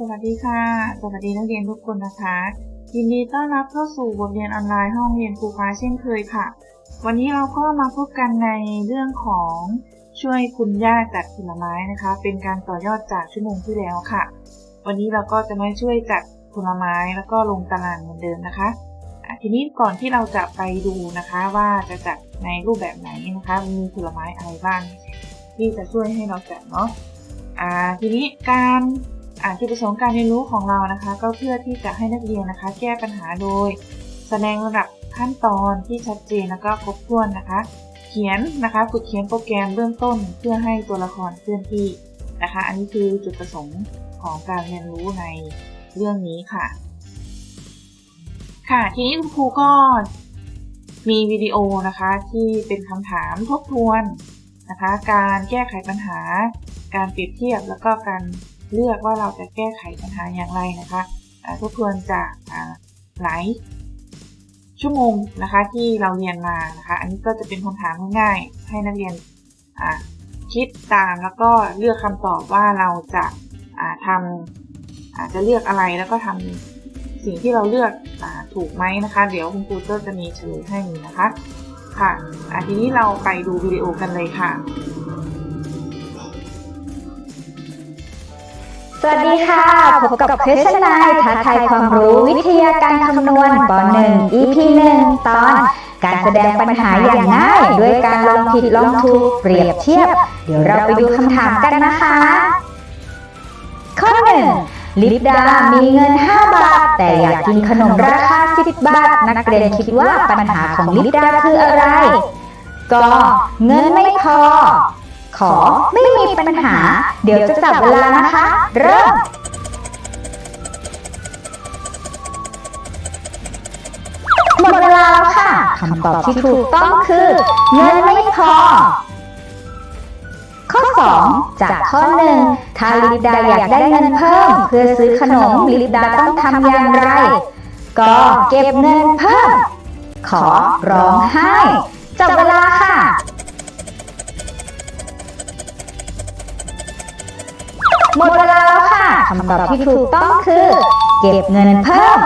สวัสดีค่ะ สวัสดีนักเรียนทุกคนนะคะ ยินดีต้อนรับเข้าสู่บทเรียนออนไลน์ห้องเรียนครูฟ้าเช่นเคยค่ะ วันนี้เราก็มาพบกันในเรื่องของช่วยคุณย่าจัดผลไม้นะคะ เป็นการต่อยอดจากชั่วโมงที่แล้วค่ะ วันนี้เราก็จะมาช่วยจัดผลไม้แล้วก็ลงตารางเหมือนเดิมนะคะ ทีนี้ก่อนที่เราจะไปดูนะคะว่าจะจัดในรูปแบบไหนนะคะ มีผลไม้อะไรบ้างที่จะช่วยให้เราจัดเนาะอ่าทีนี้การ จุดประสงค์การเรียนรู้ของเรานะคะ ก็เพื่อที่จะให้นักเรียนนะคะ แก้ปัญหาโดย แสดงระดับขั้นตอนที่ชัดเจนแล้วก็ครบถ้วนนะคะ เขียนนะคะฝึกเขียนโปรแกรมเบื้องต้น เพื่อให้ตัวละครเคลื่อนที่นะคะ อันนี้คือจุดประสงค์ของการเรียนรู้ในเรื่องนี้ค่ะ ค่ะทีนี้คุณครูก็มีวิดีโอนะคะที่เป็นคำถามทบทวนนะคะ การแก้ไขปัญหา การเปรียบเทียบแล้วก็การ เลือกว่าเราจะแก้ไขปัญหาอย่างไรนะคะทบทวนจากหลายชั่วโมงนะคะที่เราเรียนมานะคะ อันนี้ก็จะเป็นคำถามง่ายๆ ให้นักเรียนคิดตามแล้วก็เลือกคำตอบว่าเราจะาทำอาจจะเลือกอะไรแล้วก็ทำสิ่งที่เราเลือกอถูกไหมนะคะ เดี๋ยวคุณครูก็จะมีเฉลยให้นะคะ ค่ะอะทีนี้เราไปดูวิดีโอกันเลยค่ะ วัสดีค่ะพบกับเพชรนายท้าทายความรู้วิทยาการคำนวณป .1 EP 1 ตอน การแสดงปัญหาอย่างง่ายด้วยการลองผิดลองถูกเปรียบเทียบ เดี๋ยวเราไปดูคำถามกันนะคะ ข้อ 1 ลิปดา มีเงิน 5 บาท แต่อยากกินขนมราคา 10 บาท นักเรียนคิดว่าปัญหาของลิปดาคืออะไร ก็เงินไม่พอ ขอไม่มีปัญหา เดี๋ยวจะจับเวลานะคะ เริ่มหมดเวลาแล้วค่ะคำตอบที่ถูกต้องคือ เงินไม่พอ ข้อ 2 จากข้อ1ถ้าลิปดาอยากได้เงินเพิ่ม เพื่อซื้อขนมลิปดาต้องทำอย่างไร ก็เก็บเงินเพิ่ม ขอร้องไห้จับเวลา หมดเวลาแล้วค่ะคำตอบที่ถูกต้องคือ เก็บเงินเพิ่ม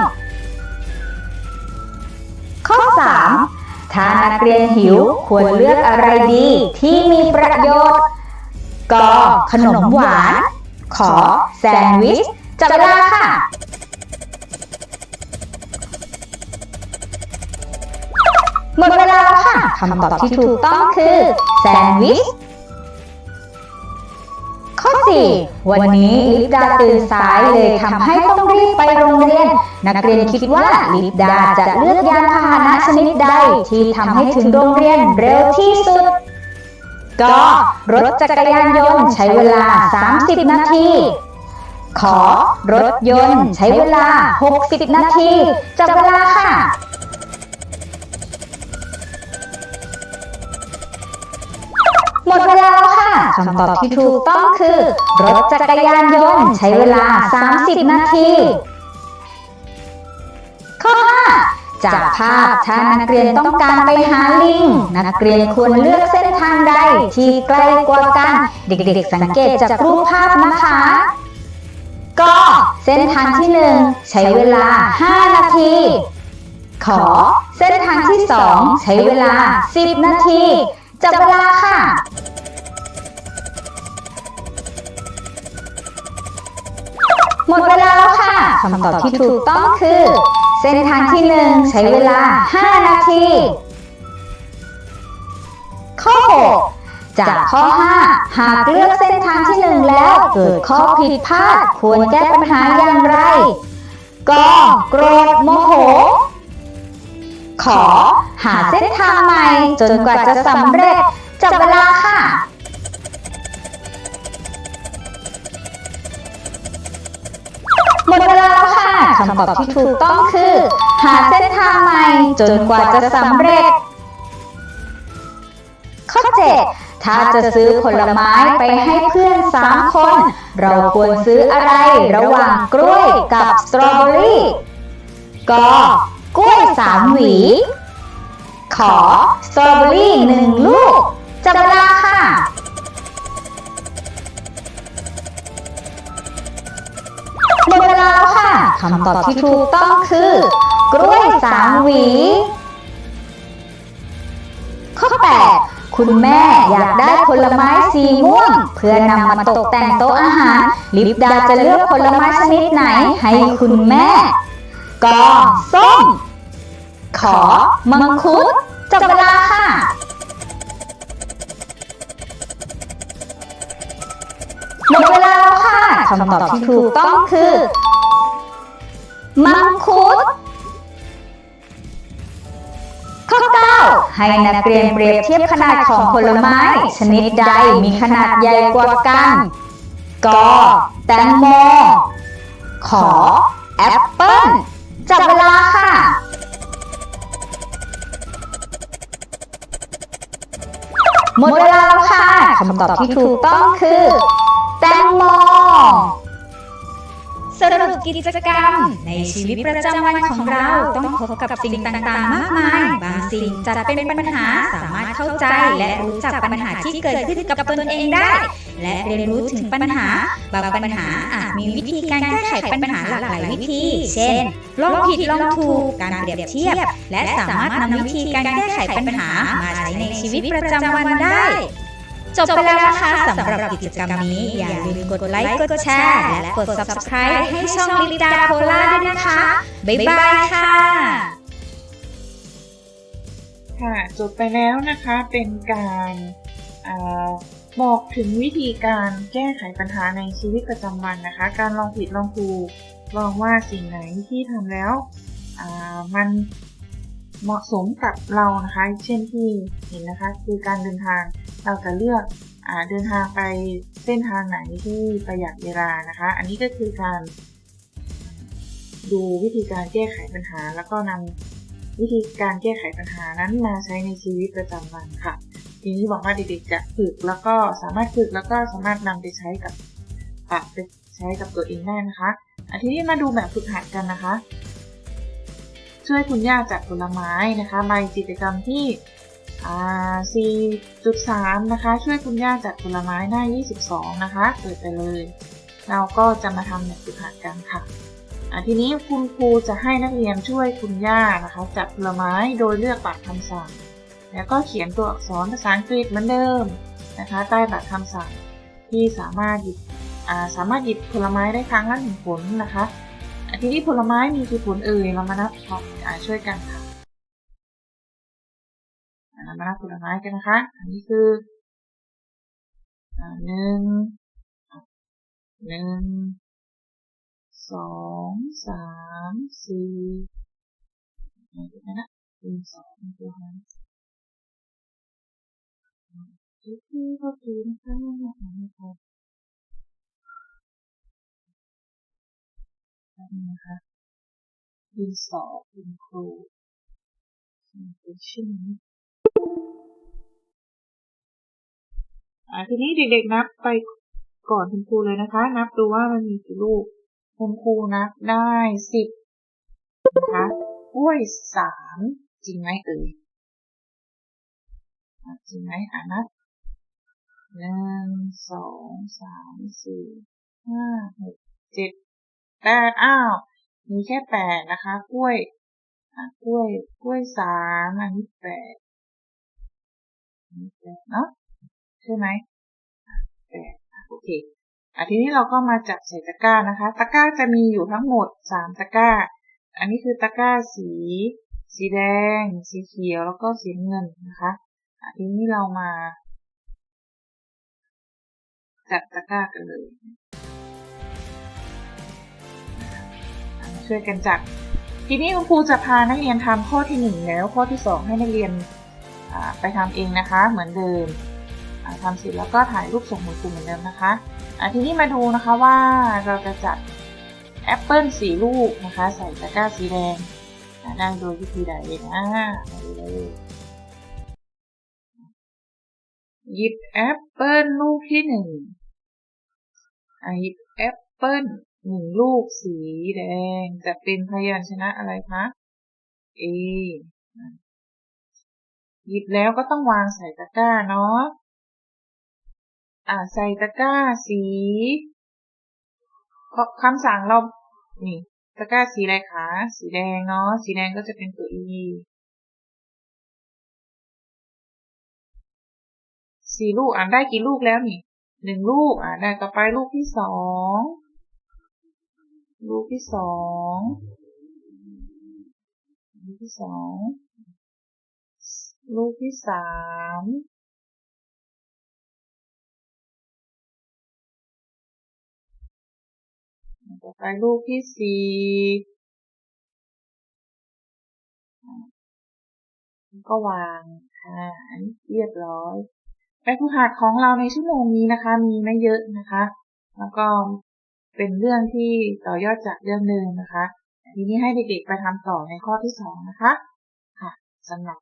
ข้อ 3 ถ้านักเรียนหิวควรเลือกอะไรดี ที่มีประโยชน์กขนมหวาน ขอแซนด์วิชจับเวลาค่ะหมดเวลาแล้วค่ะคำตอบที่ถูกต้องคือแซนด์วิช 4 วันนี้ลิปดาตื่นสายเลยทำให้ต้องรีบไปโรงเรียน นักเรียนคิดว่าลิปดาจะเลือกยานพาหนะชนิดใดที่ทำให้ถึงโรงเรียนเร็วที่สุดก็รถจักรยานยนต์ใช้เวลา 30 นาที ขอรถยนต์ใช้เวลา 60 นาทีจับเวลาค่ะหมดเวลา คำตอบที่ถูกต้องคือ รถจักรยานยนต์ใช้เวลา 30 นาที ข้อ 5 จากภาพถ้านักเรียนต้องการไปหาลิง นักเรียนควรเลือกเส้นทางใดที่ใกล้กว่ากัน เด็กๆ สังเกตจากรูปภาพนะคะก็เส้นทางที่ 1 ใช้เวลา 5 นาที ขอ เส้นทางที่ 2 ใช้เวลา 10 นาที จับเวลาค่ะ หมดเวลาแล้วค่ะคำตอบที่ถูกต้องคือ เส้นทางที่ 1 ใช้เวลา 5 นาที ข้อ 6 จากข้อ 5 หากเลือกเส้นทางที่ 1 แล้ว เกิดข้อผิดพลาดควรแก้ปัญหาอย่างไรก็โกรธโมโห ขอ หาเส้นทางใหม่ จนกว่าจะสำเร็จจับเวลาค่ะ คำตอบที่ถูกต้องคือ หาเส้นทางใหม่จนกว่าจะสำเร็จ ข้อ7ถ้าจะซื้อผลไม้ไปให้เพื่อน3คน เราควรซื้ออะไรระหว่างกล้วยกับสตรอเบอรี่ก็กล้วย3หวี ขอสตรอเบอรี่1ลูกจับเวลาค่ะ หมดเวลาแล้วค่ะคำตอบที่ถูกต้องคือ กล้วยสามหวี ข้อ 8 คุณแม่อยากได้ผลไม้สีม่วง เพื่อนำมาตกแต่งโต๊ะอาหาร ลิปดาจะเลือกผลไม้ชนิดไหนให้คุณแม่กอส้ม ขอมังคุดจบเวลาค่ะ หมดเวลาแล้วค่ะคำตอบที่ถูกต้องคือ มังคุด ข้อ 9 ให้นักเรียนเปรียบเทียบขนาดของผลไม้ ชนิดใดมีขนาดใหญ่กว่ากัน กอแตงโม ขอ แอปเปิ้ลจับเวลาค่ะหมดเวลาแล้วค่ะ คำตอบที่ถูกต้องคือ แตงโม สรุปกิจกรรม ในชีวิตประจำวันของเราต้องพบกับสิ่งต่างๆ มากมาย บางสิ่งจะเป็นปัญหาสามารถเข้าใจและรู้จักปัญหาที่เกิดขึ้นกับตนเองได้ และเรียนรู้ถึงปัญหา บางปัญหาอาจมีวิธีการแก้ไขปัญหาหลากหลายวิธี เช่นลองผิดลองถูกการเปรียบเทียบ และสามารถนำวิธีการแก้ไขปัญหามาใช้ในชีวิตประจำวันได้ จบไปแล้วนะคะสำหรับกิจกรรมนี้ อย่าลืมกดไลค์กดแชร์ และกด subscribe ให้ช่องลิปดาโพล่าด้วยนะคะ บ๊ายบายค่ะ ค่ะ จบไปแล้วนะคะเป็นการอ่าบอกถึงวิธีการแก้ไขปัญหาในชีวิตประจำวันนะคะ การลองผิดลองถูกลองว่าสิ่งไหนที่ทำแล้วอ่ามันเหมาะสมกับเรานะคะ เช่นที่เห็นนะคะ คือการเดินทาง เราจะเลือกอเดินทางไปเส้นทางไหนที่ประหยัดเวลานะคะ อันนี้ก็คือการดูวิธีการแก้ไขปัญหา แล้วก็นำวิธีการแก้ไขปัญหานั้นมาใช้ในชีวิตประจำวันค่ะทีนี้บอกว่าเด็กๆจะฝึกแล้วก็สามารถฝึกแล้วก็สามารถนำไปใช้กับปรับไปใช้กับตัวเองได้นะคะอันทีนี้มาดูแบบฝึกหัดกันนะคะ ช่วยคุณย่าจัดผลไม้นะคะใบกิจกรรมที่ 4.3 นะคะ ช่วยคุณย่าจัดผลไม้หน้า 22 นะคะ เปิดไปเลย เราก็จะมาทำแบบฝึกหัดกันค่ะทีนี้คุณครูจะให้นักเรียนช่วยคุณย่านะคะ จัดผลไม้โดยเลือกบัตรคำสั่ง แล้วก็เขียนตัวอักษรภาษาอังกฤษเหมือนเดิมนะคะ ใต้บัตรคำสั่งที่สามารถหยิบสามารถหยิบผลไม้ได้ครั้งละหนึ่งผลนะคะ ทีนี้ผลไม้มีกี่ผลเอ่ยเรามานับพร้อมอ่าช่วยกันค่ะ อ่าเรามานับผลไม้กันนะคะ อันนี้คือหนึ่งหนึ่งสองสามสี่ไหนดูนะนะหนึ่งสองตัวนั้นทุกที่ก็คือนะคะนะคะนี่นะคะดินสอคุณครูเป็นชื่อนี้อ่า ทีนี้เด็กๆนับไปก่อนคุณครูเลยนะคะ นับดูว่ามันมีกี่ลูก คุณครูนับได้สิบนะคะกล้วยสามจริงไหมเอ่ยจริงไหมอ่านับหนึ่งสองสามสี่ห้าหกเจ็ดแปดอ้าวมีแค่แปดนะคะกล้วยกล้วยกล้วยสามอันนี้แปดอันนี้แปด เนาะใช่ไหมแปดโอเคอะทีนี้เราก็มาจัดใส่ตะกร้านะคะ ตะกร้าจะมีอยู่ทั้งหมดสามตะกร้า อันนี้คือตะกร้าสี สีแดง สีเขียวแล้วก็สีเงินนะคะอะทีนี้เรามา จัดตะกร้ากันเลยช่วยกันจัดทีนี้คุณครูจะพานักเรียนทำข้อที่หนึ่งแล้วข้อที่สองให้นักเรียน ไปทำเองนะคะเหมือนเดิมอ่าทำเสร็จแล้วก็ถ่ายรูปส่งคุณครูเหมือนเดิมนะคะทีนี้มาดูนะคะว่าเราจะจัดแอปเปิลสีลูกนะคะใส่ตะกร้าสีแดงอะได้โดยวิธีใดนะมาดูเลยหยิบแอปเปิลลูกที่หนึ่งหยิบแอปเปิลหนึ่งลูกสีแดงจะเป็นพยัญชนะอะไรคะ A หยิบแล้วก็ต้องวางใส่ตะกร้าเนาะอ่าใส่ตะกร้าสีคำสั่งเรา นี่ตะกร้าสีอะไรคะ สีแดงเนาะ สีแดงก็จะเป็นตัว E สี่ลูก อ่านได้กี่ลูกแล้วนี่หนึ่งลูก อ่านได้ต่อไปลูกที่สอง ลูกที่สอง ลูกที่สอง ลูกที่สามต่อไปลูกที่สี่ก็วางค่ะอันเรียบร้อยแบบฝึกหัดของเราในชั่วโมงนี้นะคะ มีไม่เยอะนะคะ แล้วก็เป็นเรื่องที่ต่อยอดจากเรื่องเดิมนะคะ ทีนี้ให้เด็กๆไปทำต่อในข้อที่สองนะคะ ค่ะสำหรับ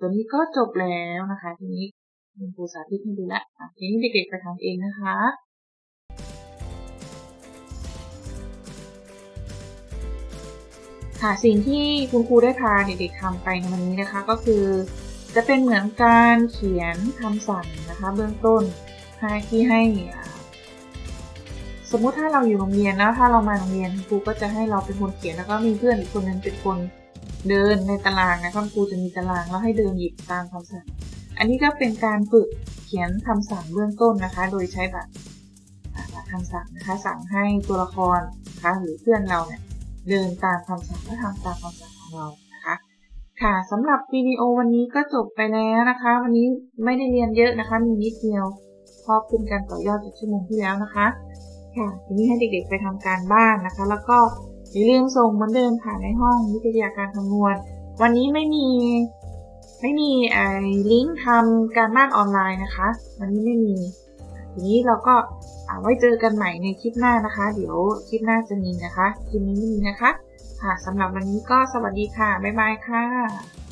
ตัวนี้ก็จบแล้วนะคะ ทีนี้คุณครูสาธิตให้ดูและทีนี้เด็กๆไปทำเองนะคะค่ะสิ่งที่คุณครูได้พาเด็กๆทำไปในวันนี้นะคะ ก็คือ จะเป็นเหมือนการเขียนคำสั่งนะคะ เบื้องต้นให้ที่ให้ สมมุติถ้าเราอยู่โรงเรียนนะถ้าเรามาโรงเรียนคุณครูก็จะให้เราเป็นคนเขียนแล้วก็มีเพื่อนอีกคนนึงเป็นคน เดินในตารางนะคะคุณครูจะมีตารางแล้วให้เดินหยิบตามคำสั่ง อันนี้ก็เป็นการฝึกเขียนคำสั่งเบื้องต้นนะคะ โดยใช้แบบแบบคำสั่งนะคะ สั่งให้ตัวละครนะคะหรือเพื่อนเราเนี่ยเดินตามคำสั่งและทำตามคำสั่งของเรานะคะค่ะสำหรับวิดีโอวันนี้ก็จบไปแล้วนะคะ วันนี้ไม่ได้เรียนเยอะนะคะ มีนิดเดียวเพราะเป็นการต่อยอดจากชั่วโมงที่แล้วนะคะ ค่ะทีนี้ให้เด็กๆไปทำการบ้านนะคะ แล้วก็ อย่าลืมส่งเหมือนเดิมค่ะในห้องวิทยาการคำนวณ วันนี้ไม่มีไม่มีไอ้ลิงก์ทำการบ้านออนไลน์นะคะ วันนี้ไม่มี ทีนี้เราก็เอาไว้เจอกันใหม่ในคลิปหน้านะคะ เดี๋ยวคลิปหน้าจะมีนะคะ คลิปนี้ไม่มีนะคะ ค่ะสำหรับวันนี้ก็สวัสดีค่ะ บ๊ายบายค่ะ